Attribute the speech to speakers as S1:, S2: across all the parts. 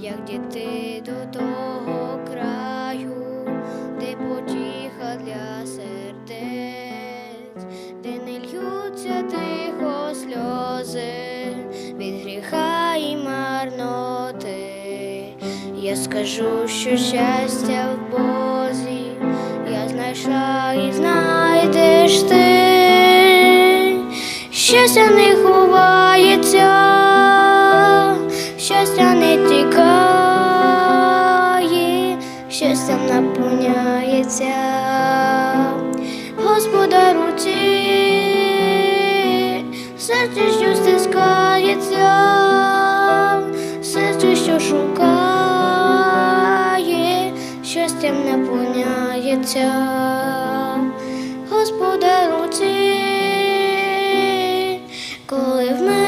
S1: як діти до того краю, де потіха для сердець, де не льються тихо сльози від гріха і марноти. Я скажу, що щастя в Бозі я знайшла і знайдеш ти. Щастя не ховається, щастя тікає, щастям наповняється, Господа руці, серце, що стискається, серце, що шукає, щастям наповняється, Господа руці, коли в мене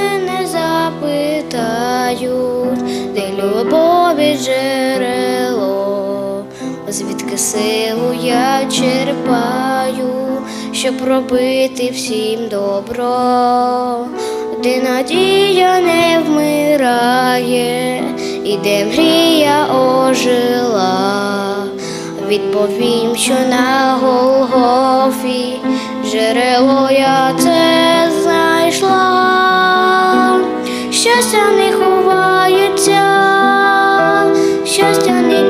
S1: любові джерело, звідки силу я черпаю, щоб робити всім добро, де надія не вмирає, і де мрія ожила. Відповім, що на Голгофі джерело я це знайшла. Щастя just an